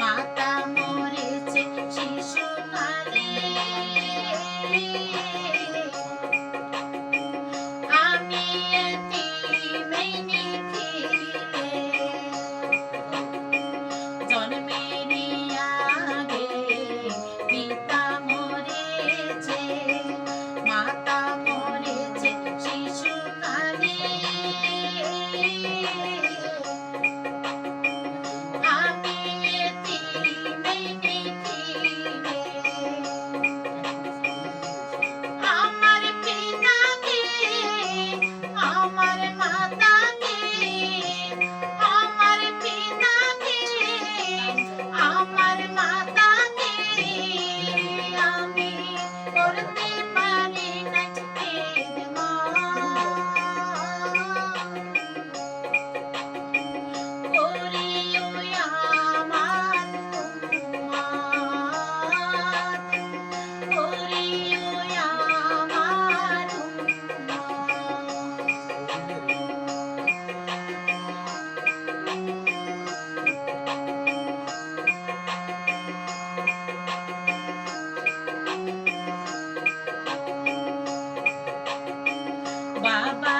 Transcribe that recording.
মাতা মরেছে শিশুকালে papá.